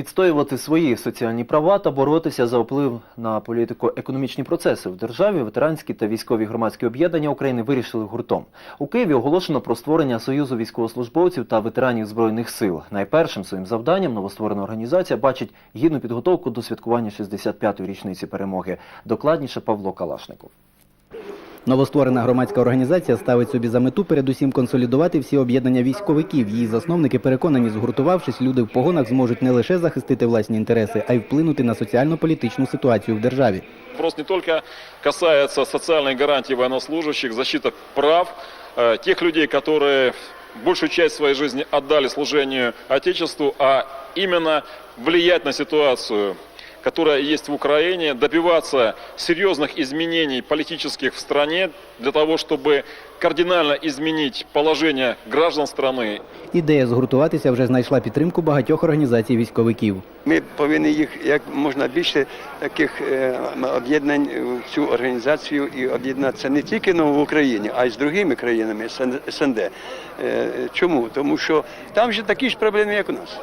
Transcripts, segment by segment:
Відстоювати свої соціальні права та боротися за вплив на політико-економічні процеси в державі ветеранські та військові громадські об'єднання України вирішили гуртом. У Києві оголошено про створення Союзу військовослужбовців та ветеранів Збройних сил. Найпершим своїм завданням новостворена організація бачить гідну підготовку до святкування 65-ї річниці перемоги. Докладніше Павло Калашников. Новостворена громадська організація ставить собі за мету передусім консолідувати всі об'єднання військовиків. Її засновники переконані, згуртувавшись, люди в погонах зможуть не лише захистити власні інтереси, а й вплинути на соціально-політичну ситуацію в державі. Вопрос не только касается социальной гарантии военнослужащих, защиты прав э, тех людей, которые большую часть своей жизни отдали служению Отечеству, а именно влиять на ситуацию, которая есть в Украине, добиваться серьезных изменений политических в стране для того, чтобы кардинально изменить положение граждан страны Ідея згуртуватися вже знайшла підтримку багатьох організацій військовиків. Ми повинні їх як можна більше таких е, об'єднань в цю організацію і об'єднатися не тільки ну, в Україні, а й з другими країнами СНД. Е, Чому? Тому що там же такі ж проблеми, як у нас.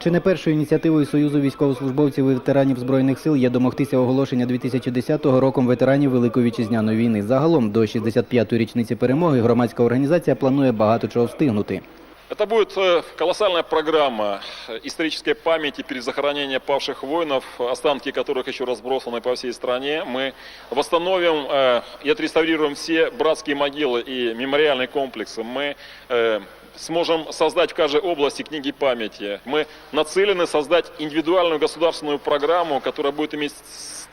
Чи не першою ініціативою Союзу військовослужбовців і ветеранів збройних сил є домогтися оголошення 2010 роком ветеранів Великої вітчизняної війни? Загалом до 65-ї річниці перемоги громадська організація планує багато чого встигнути. Это будет э, колоссальная программа э, исторической памяти, перезахоронения павших воинов, останки которых еще разбросаны по всей стране. Мы восстановим э, и отреставрируем все братские могилы и мемориальные комплексы. Мы э, сможем создать в каждой области книги памяти. Мы нацелены создать индивидуальную государственную программу, которая будет иметь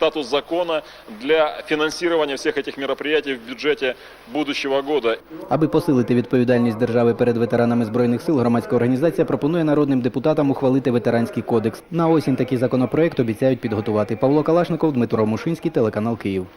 статус закона для финансирования всех этих мероприятий в бюджете будущего года. Аби посилити відповідальність держави перед ветеранами збройних сил, громадська організація пропонує народним депутатам ухвалити ветеранський кодекс. На осінь такий законопроект обіцяють підготувати. Павло Калашников, Дмитро Мушинський, телеканал Київ.